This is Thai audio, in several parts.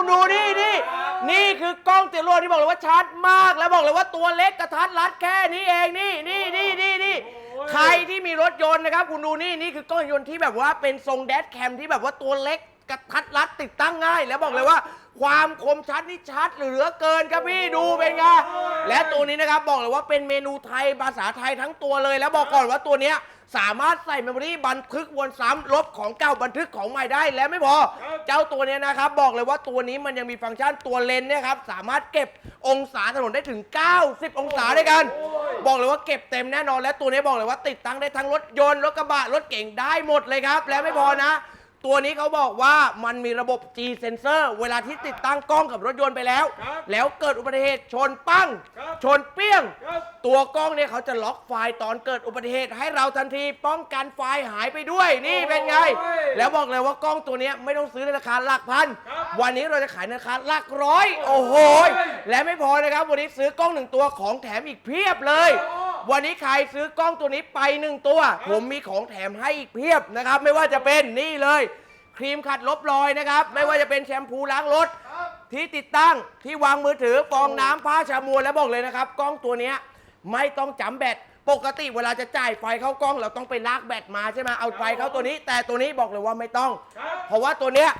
คุณดูนี่นี่นี่คือกล้องติดรวดที่บอกเลยว่าชัดมาก แล้วบอกเลยว่าตัวเล็กกระทัดรัดแค่นี้เองนี่นี่นี่นี่นี่ใครที่มีรถยนต์นะครับ คุณดูนี่นี่คือกล้องยนต์ที่แบบว่าเป็นทรงแดชแคมที่แบบว่าตัวเล็กกระทัดรัดติดตั้งง่าย แล้วบอกเลยว่า ความคมชัดนี่ชัดเหลือเกินครับพี่ดูเป็นไงและตัวนี้นะครับบอกเลยว่าเป็นเมนูไทยภาษาไทยทั้งตัวเลย แล้วบอกก่อนว่าตัวเนี้ย สามารถใส่เมมโมรี่บันทึกวนซ้ำลบของเก่าบันทึกของใหม่ได้และไม่พอ เจ้าตัวเนี้ยนะครับ บอกเลยว่าตัวนี้มันยังมีฟังก์ชันตัวเลนส์เนี่ยครับสามารถเก็บองศาถนนได้ถึง 90 องศาด้วยกัน บอกเลยว่าเก็บเต็มแน่นอนและตัวนี้บอกเลยว่าติดตั้งได้ทั้งรถยนต์รถกระบะรถเก่งได้หมดเลยครับ และไม่พอนะ ตัวนี้เขาบอกว่ามันมีระบบ G sensor เวลาที่ติดตั้งกล้องกับรถยนต์ไปแล้ว ครับแล้วเกิดอุบัติเหตุชนปั้ง ครับชนเปี้ยง ครับ ตัวกล้องเนี่ยเขาจะล็อกไฟล์ตอนเกิดอุบัติเหตุให้เราทันทีป้องกันไฟล์หายไปด้วยนี่เป็นไง โอ้ยแล้วบอกเลยว่ากล้องตัวเนี้ยไม่ต้องซื้อในราคาหลักพัน ครับวันนี้เราจะขายในราคาหลักร้อย โอ้โห โอ้ย และไม่พอนะครับ วันนี้ซื้อกล้องหนึ่งตัวของแถมอีกเพียบเลย โอ้ วันนี้ใครซื้อกล้องตัวนี้ไปหนึ่งตัว ผมมีของแถมให้อีกเพียบนะครับ ไม่ว่าจะเป็นนี่เลย ครีมขัดลบรอยนะครับ ไม่ว่าจะเป็นแชมพูล้างรถ ที่ติดตั้งที่วางมือถือฟองน้ำผ้าชามัวแล้วบอกเลยนะครับ กล้องตัวเนี้ยไม่ต้องจำแบตปกติเวลาจะจ่ายไฟเข้ากล้องเราต้องไปลากแบตมาใช่ไหมเอาไฟเข้าตัวนี้ แต่ตัวนี้บอกเลยว่าไม่ต้องครับเพราะว่าตัวเนี้ย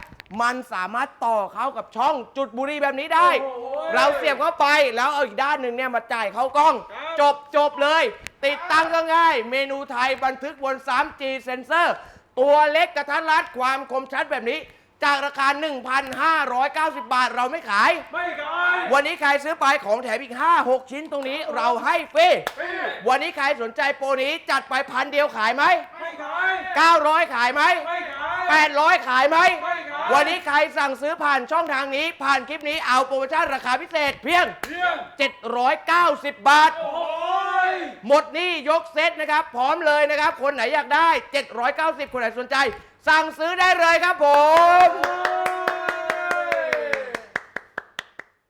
มันสามารถต่อเข้ากับช่องจุดบุหรี่แบบนี้ได้โอ้โหเราเสียบเข้าไปแล้วเอาอีกด้านหนึ่งเนี่ยมาจ่ายเข้ากล้อง ครับ จบจบเลย ติดตั้งก็ง่าย เมนูไทยบันทึกบน 3G Sensor ตัวเล็กกระทัดรัดความคมชัดแบบนี้ จากราคา 1,590 บาทเราไม่ขาย ไม่ขายวันนี้ใครซื้อไปของแถมอีก 5-6 ชิ้นตรงนี้เราให้ฟรีฟรีวันนี้ใครสนใจโปรนี้จัดไปพันเดียวขายไหม ไม่ขาย900 ขายไหม ไม่ขาย800 ขายไหม ไม่ขาย วันนี้ใครสั่งซื้อผ่านช่องทางนี้ ผ่านคลิปนี้เอาโปรโมชั่นราคาพิเศษเพียง เพียง790 บาท โอ้โหยหมดหนี่ยกเซตนะครับ พร้อมเลยนะครับ คนไหนอยากได้ 790 คนไหนสนใจ สั่งซื้อได้เลยครับผมโอ้